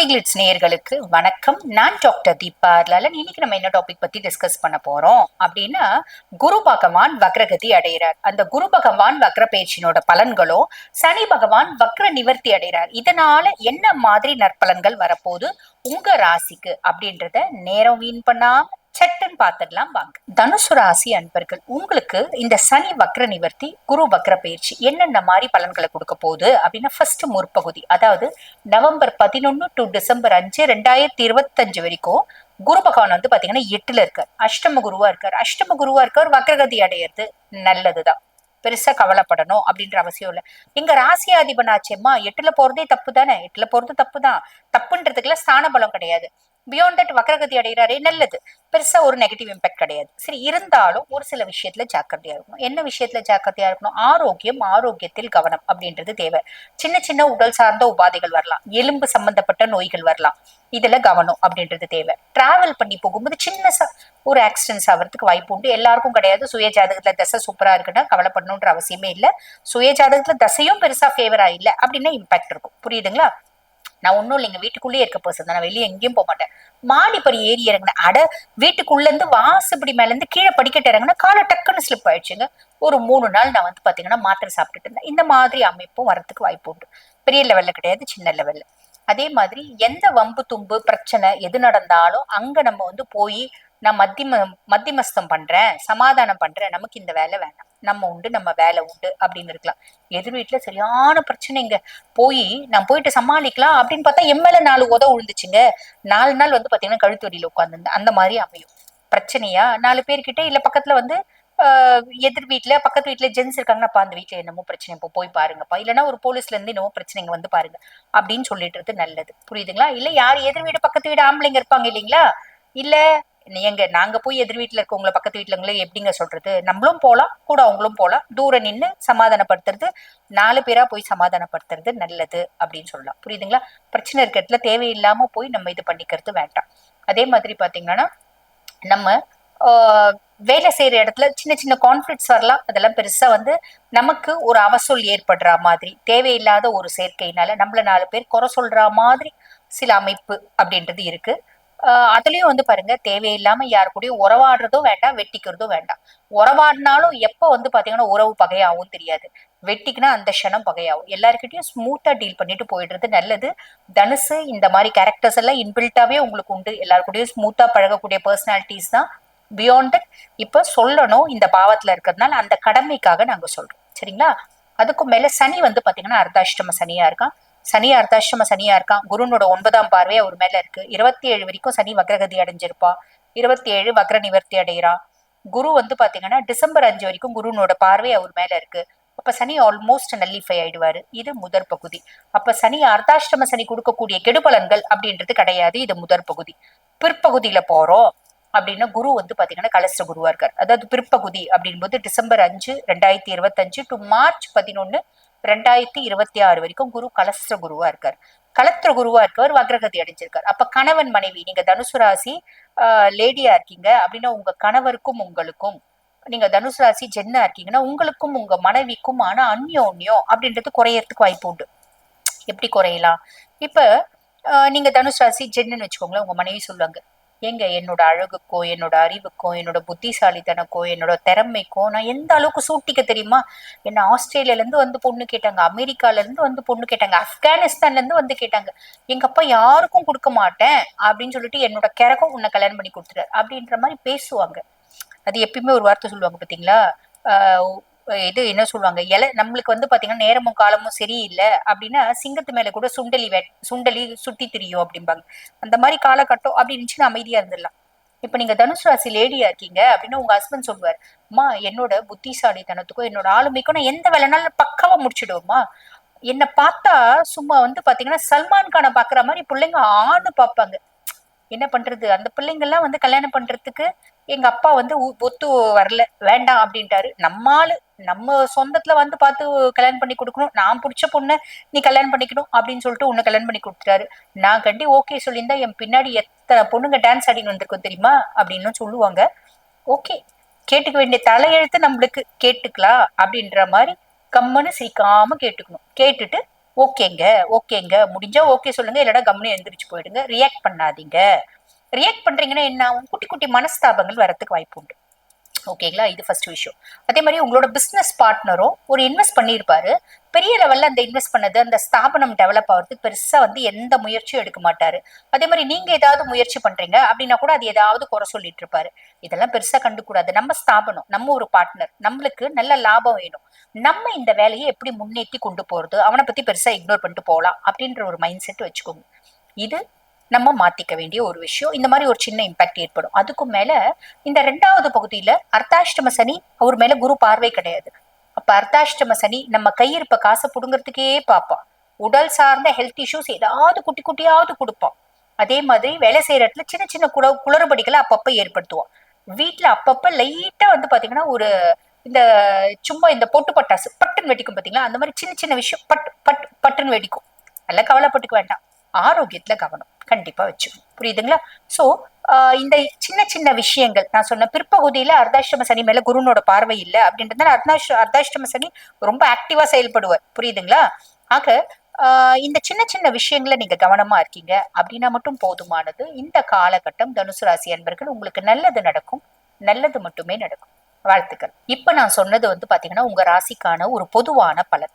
பக்தி கிளிட்ஸ் நேயர்களுக்கு வணக்கம். நான் டாக்டர் தீபா லலன் இன்னைக்கு நம்ம என்ன டாபிக் பத்தி டிஸ்கஸ் பண்ண போறோம்? அப்படின்னா குரு பகவான் வக்ரகதி அடைகிறார். அந்த குரு பகவான் வக்ர பயிற்சியினோட பலன்களோ சனி பகவான் வக்ர நிவர்த்தி அடைகிறார். இதனால என்ன மாதிரி நற்பலன்கள் வரப்போகுது? உங்க ராசிக்கு அப்படின்றத நேரம் வீண் பண்ணாம சட்டுன்னு பார்த்துடலாம் வாங்க. தனுசு ராசி அன்பர்கள் உங்களுக்கு இந்த சனி வக்ர நிவர்த்தி குரு வக்ர பயிற்சி என்னென்ன மாதிரி பலன்களை கொடுக்க போகுது அப்படின்னா ஃபர்ஸ்ட் முற்பகுதி. அதாவது நவம்பர் பதினொன்னு டு டிசம்பர் அஞ்சு ரெண்டாயிரத்தி இருபத்தஞ்சு வரைக்கும் குரு பகவான் வந்து பாத்தீங்கன்னா எட்டுல இருக்கார். அஷ்டம குருவா இருக்கார். அஷ்டம குருவா இருக்கார் வக்ரகதி அடையிறது நல்லதுதான். பெருசா கவலைப்படணும் அப்படின்ற அவசியம் இல்லை. எங்க ராசியாதிபனாச்சேம்மா எட்டுல போறதே தப்பு தானே எட்டுல போறது தப்பு தான் தப்புன்றதுக்குலாம் ஸ்தான பலம் கிடையாது. பியாண்ட் தட் வக்கரகதி அடைகிறாரே நல்லது. பெருசா ஒரு நெகட்டிவ் இம்பாக்ட் கிடையாது. சரி இருந்தாலும் ஒரு சில விஷயத்துல ஜாக்கிரதையா இருக்கணும். என்ன விஷயத்துல ஜாக்கிரதையா இருக்கணும்? ஆரோக்கியம் ஆரோக்கியத்தில் கவனம் அப்படின்றது தேவை. சின்ன சின்ன உடல் சார்ந்த உபாதைகள் வரலாம். எலும்பு சம்பந்தப்பட்ட நோய்கள் வரலாம். இதுல கவனம் அப்படின்றது தேவை. டிராவல் பண்ணி போகும்போது சின்ன ச- ஒரு ஆக்சிடென்ட்ஸ் ஆகிறதுக்கு வாய்ப்பு உண்டு. எல்லாருக்கும் கிடையாது. சுய ஜாதகத்துல தசை சூப்பரா இருக்குன்னா கவலைப்படணுன்ற அவசியமே இல்லை. சுய ஜாதகத்துல தசையும் பெருசா ஃபேவரா இல்லை அப்படின்னா இம்பாக்ட் இருக்கும். புரியுதுங்களா? நான் ஒன்றும் இல்லைங்க வீட்டுக்குள்ளேயே இருக்க பர்சன் தான். நான் வெளியே எங்கேயும் போக மாட்டேன். மாடிப்படி ஏறி இறங்கினேன் அட வீட்டுக்குள்ள இருந்து வாசப்படி மேல இருந்து கீழே படிக்கட்டு இறங்கினா காலை டக்குன்னு ஸ்லிப் ஆயிடுச்சுங்க. ஒரு மூணு நாள் நான் வந்து பாத்தீங்கன்னா மாத்திரை சாப்பிட்டுட்டு இருந்தேன். இந்த மாதிரி அமைப்பும் வரத்துக்கு வாய்ப்பு உண்டு. பெரிய லெவலில் கிடையாது சின்ன லெவலில் அதே மாதிரி எந்த வம்பு தும்பு பிரச்சனை எது நடந்தாலும் அங்க நம்ம வந்து போய் நான் மத்தியம மத்தியமஸ்தம் பண்றேன் சமாதானம் பண்றேன் நமக்கு இந்த வேலை வேணாம். நம்ம உண்டு நம்ம வேலை உண்டு அப்படின்னு இருக்கலாம். எதிர் வீட்டுல சரியான பிரச்சனைங்க. போய் நான் போயிட்டு சமாளிக்கலாம் அப்படின்னு பார்த்தா எம்எல்ஏ நாலு உத விழுந்துச்சுங்க நாலு நாள் வந்து பாத்தீங்கன்னா கழுத்து வடியில உட்காந்துருந்தேன் அந்த மாதிரி அமையும். பிரச்சனையா? நாலு பேர்கிட்ட இல்ல பக்கத்துல வந்து எதிர் வீட்டுல பக்கத்து வீட்டுல ஜென்ஸ் இருக்காங்கன்னா அந்த வீட்டுல என்னமோ பிரச்சனை இப்போ போய் பாருங்கப்பா. இல்லைன்னா ஒரு போலீஸ்ல இருந்து என்னமோ பிரச்சனைங்க வந்து பாருங்க. அப்படின்னு சொல்லிட்டு நல்லது. புரியுதுங்களா? இல்ல யார் எதிர் வீடு பக்கத்து வீடு ஆம்பளைங்க இருப்பாங்க இல்லைங்களா? இல்ல எங்க நாங்க போய் எதிர் வீட்டுல இருக்கவங்களை பக்கத்து வீட்டுலங்களே எப்படிங்க சொல்றது? நம்மளும் போலாம் கூட அவங்களும் போலாம். தூரம் நின்னு சமாதானப்படுத்துறது நாலு பேரா போய் சமாதானப்படுத்துறது நல்லது அப்படின்னு சொல்லலாம். புரியுதுங்களா? பிரச்சனை இருக்கிறதுல தேவையில்லாம போய் நம்ம இது பண்ணிக்கிறது வேண்டாம். அதே மாதிரி பாத்தீங்கன்னா நம்ம வேலை செய்யற இடத்துல சின்ன சின்ன கான்ஃபிளிக்ஸ் வரலாம். அதெல்லாம் பெருசா வந்து நமக்கு ஒரு அவசொல் ஏற்படுற மாதிரி தேவையில்லாத ஒரு சேர்க்கையினால நம்மள நாலு பேர் குறை சொல்ற மாதிரி சில அமைப்பு அப்படின்றது இருக்கு. அதுலயும் வந்து பாருங்க தேவையில்லாம யாரு கூடயும் உறவாடுறதும் வேண்டாம் வெட்டிக்கிறதும் வேண்டாம். உறவாடினாலும் எப்ப வந்து பாத்தீங்கன்னா உறவு பகையாகவும் தெரியாது. வெட்டிக்குன்னா அந்த க்ஷணம் பகையாகும் எல்லாருக்கிட்டையும் ஸ்மூத்தா டீல் பண்ணிட்டு போயிடுறது நல்லது. தனுசு இந்த மாதிரி கேரக்டர்ஸ் எல்லாம் இன்பில்ட்டாவே உங்களுக்கு உண்டு. எல்லாருக்கூடயும் ஸ்மூத்தாக ஸ்மூத்தா பழகக்கூடிய பர்சனாலிட்டிஸ் தான் பியாண்ட் தட் இப்ப சொல்லணும் இந்த பாவத்துல இருக்கிறதுனால அந்த கடமைக்காக நாங்க சொல்றோம். சரிங்களா? அதுக்கும் மேல சனி வந்து பாத்தீங்கன்னா அர்த்தாஷ்டம சனியா இருக்கான். சனி அர்த்தாஷ்டம சனியா இருக்கான் குருனோட ஒன்பதாம் பார்வை அவர் மேல இருக்கு. இருபத்தி ஏழு வரைக்கும் சனி வக்ரகதி அடைஞ்சிருப்பா. இருபத்தி ஏழு வக்ர நிவர்த்தி அடைகிறா. குரு வந்து பாத்தீங்கன்னா டிசம்பர் அஞ்சு வரைக்கும் குருனோட பார்வை அவர் மேல இருக்கு. அப்ப சனி ஆல்மோஸ்ட் நல்லிஃபை ஆயிடுவாரு. இது முதற் பகுதி. அப்ப சனி அர்த்தாஷ்டம சனி கொடுக்கக்கூடிய கெடுபலன்கள் அப்படின்றது கிடையாது. இது முதற் பகுதி. பிற்பகுதியில போறோம் அப்படின்னா குரு வந்து பாத்தீங்கன்னா கலஸ்ட குருவா இருக்கார். அதாவது பிற்பகுதி அப்படின்போது டிசம்பர் அஞ்சு ரெண்டாயிரத்தி இருபத்தஞ்சு டு மார்ச் பதினொன்னு ரெண்டாயிரத்தி இருபத்தி ஆறு வரைக்கும் குரு கலஸ்திர குருவா இருக்கார். கலத்திர குருவா இருக்கவர் வக்ரகதி அடைஞ்சிருக்கார். அப்ப கணவன் மனைவி நீங்க தனுசு ராசி லேடியா இருக்கீங்க அப்படின்னா உங்க கணவருக்கும் உங்களுக்கும் நீங்க தனுசு ராசி ஜென்னா இருக்கீங்கன்னா உங்களுக்கும் உங்க மனைவிக்கும் ஆனா அந்யோன்யம் அப்படின்றது குறையறதுக்கு வாய்ப்பு உண்டு. எப்படி குறையலாம்? இப்ப நீங்க தனுசு ராசி ஜென்னுன்னு வச்சுக்கோங்களேன் உங்க மனைவி சொல்லுவாங்க. ஏங்க என்னோட அழகுக்கோ என்னோட அறிவுக்கோ என்னோட புத்திசாலித்தனக்கோ என்னோட திறமைக்கோ நான் எந்த அளவுக்கு சூட்டிக்க தெரியுமா? என்ன ஆஸ்திரேலியால இருந்து வந்து பொண்ணு கேட்டாங்க அமெரிக்கால இருந்து வந்து பொண்ணு கேட்டாங்க ஆப்கானிஸ்தான்ல இருந்து வந்து கேட்டாங்க எங்க அப்பா யாருக்கும் கொடுக்க மாட்டேன் அப்படின்னு சொல்லிட்டு என்னோட கிறகம் உன்னை கல்யாணம் பண்ணி கொடுத்துட்டாரு அப்படின்ற மாதிரி பேசுவாங்க. அது எப்பயுமே ஒரு வார்த்தை சொல்லுவாங்க பாத்தீங்களா? இது என்ன சொல்லுவாங்க? இலை நம்மளுக்கு வந்து பாத்தீங்கன்னா நேரமும் காலமும் சரியில்லை அப்படின்னா சிங்கத்து மேல கூட சுண்டலி வே சுண்டலி சுத்தி திரியும் அப்படிம்பாங்க. அந்த மாதிரி காலகட்டம் அப்படி இருந்துச்சுன்னா அமைதியா இருந்துடலாம். இப்ப நீங்க தனுசு ராசி லேடியா இருக்கீங்க அப்படின்னு உங்க ஹஸ்பண்ட் சொல்லுவார் அம்மா என்னோட புத்திசாலித்தனத்துக்கும் என்னோட ஆளுமைக்கும் நான் எந்த வேலைனாலும் பக்காவா முடிச்சிடுவோம்மா. என்னை பார்த்தா சும்மா வந்து பாத்தீங்கன்னா சல்மான் கானை பாக்குற மாதிரி பிள்ளைங்க ஆணு பார்ப்பாங்க என்ன பண்றது? அந்த பிள்ளைங்க எல்லாம் வந்து கல்யாணம் பண்றதுக்கு எங்க அப்பா வந்து ஒத்து வரல. வேண்டாம் அப்படின்ட்டாரு. நம்மாளு நம்ம சொந்தத்துல வந்து பார்த்து கல்யாணம் பண்ணி கொடுக்கணும். நான் பிடிச்ச பொண்ணை நீ கல்யாணம் பண்ணிக்கணும் அப்படின்னு சொல்லிட்டு உன்னை கல்யாணம் பண்ணி கொடுத்துட்டாரு. நான் கண்டி ஓகே சொல்லியிருந்தா என் பின்னாடி எத்தனை பொண்ணுங்க டான்ஸ் ஆடின்னு வந்திருக்கோம் தெரியுமா? அப்படின்னு சொல்லுவாங்க. ஓகே கேட்டுக்க வேண்டிய தலையெழுத்து நம்மளுக்கு கேட்டுக்கலாம் அப்படின்ற மாதிரி கம்மனு சிரிக்காம கேட்டுக்கணும். கேட்டுட்டு ஓகேங்க ஓகேங்க. முடிஞ்சா ஓகே சொல்லுங்க இல்லைன்னா கம்முன்னு எந்திரிச்சு போயிடுங்க. ரியாக்ட் பண்ணாதீங்க. ரியாக்ட் பண்றீங்கன்னா என்ன ஆகும்? குட்டி குட்டி மனஸ்தாபங்கள் வரத்துக்கு வாய்ப்பு உண்டு. ஓகேங்களா? இது ஃபர்ஸ்ட் விஷயம். அதே மாதிரி உங்களோட பிசினஸ் பார்ட்னரும் ஒரு இன்வெஸ்ட் பண்ணியிருப்பாரு. பெரிய லெவல்ல அந்த இன்வெஸ்ட் பண்ணது அந்த ஸ்தாபனம் டெவலப் ஆகிறதுக்கு பெருசா வந்து எந்த முயற்சியும் எடுக்க மாட்டாரு. அதே மாதிரி நீங்க ஏதாவது முயற்சி பண்றீங்க அப்படின்னா கூட அது ஏதாவது குறை சொல்லிட்டு இருப்பாரு. இதெல்லாம் பெருசா கண்டுக்கூடாது. நம்ம ஸ்தாபனம் நம்ம ஒரு பார்ட்னர் நம்மளுக்கு நல்ல லாபம் வேணும். நம்ம இந்த வேலையை எப்படி முன்னேற்றி கொண்டு போறது அவனை பத்தி பெருசா இக்னோர் பண்ணிட்டு போகலாம் அப்படின்ற ஒரு மைண்ட் செட் வச்சுக்கோங்க. இது நம்ம மாத்திக்க வேண்டிய ஒரு விஷயம். இந்த மாதிரி ஒரு சின்ன இம்பாக்ட் ஏற்படும். அதுக்கும் மேல இந்த ரெண்டாவது பகுதியில அர்த்தாஷ்டம சனி அவர் மேல குரு பார்வை கிடையாது. அப்ப அர்த்தாஷ்டம சனி நம்ம கையிருப்ப காசை புடுங்கிறதுக்கே பார்ப்பான். உடல் சார்ந்த ஹெல்த் இஷ்யூஸ் ஏதாவது குட்டி குட்டியாவது கொடுப்பான். அதே மாதிரி வேலை செய்யற இடத்துல சின்ன சின்ன குள குளறுபடிகளை அப்பப்ப ஏற்படுத்துவான். வீட்டுல அப்பப்ப லைட்டா வந்து பாத்தீங்கன்னா ஒரு இந்த சும்மா இந்த பொட்டு பட்டாசு பட்டுன்னு வெடிக்கும் பாத்தீங்களா? அந்த மாதிரி சின்ன சின்ன விஷயம் பட்டு பட்டு பட்டுன்னு வெடிக்கும். நல்லா கவலைப்பட்டுக்க வேண்டாம். ஆரோக்கியத்துல கவனம். கண்டிப்பா வச்சுக்கணும் புரியுதுங்களா? சோ இந்த சின்ன சின்ன விஷயங்கள் நான் சொன்ன பிற்பகுதியில அர்த்தாஷ்டம சனி மேல குருனோட பார்வை இல்லை அப்படின்றதுனால அர்தாஷ் அர்த்தாஷ்டம சனி ரொம்ப ஆக்டிவா செயல்படுவார். புரியுதுங்களா? ஆக ஆஹ் இந்த சின்ன சின்ன விஷயங்களை நீங்க கவனமா இருக்கீங்க. அப்படின்னா மட்டும் போதுமானது. இந்த காலகட்டம் தனுசு ராசி அன்பர்கள் உங்களுக்கு நல்லது நடக்கும். நல்லது மட்டுமே நடக்கும். வாழ்த்துக்கள். இப்ப நான் சொன்னது வந்து பாத்தீங்கன்னா உங்க ராசிக்கான ஒரு பொதுவான பலன்.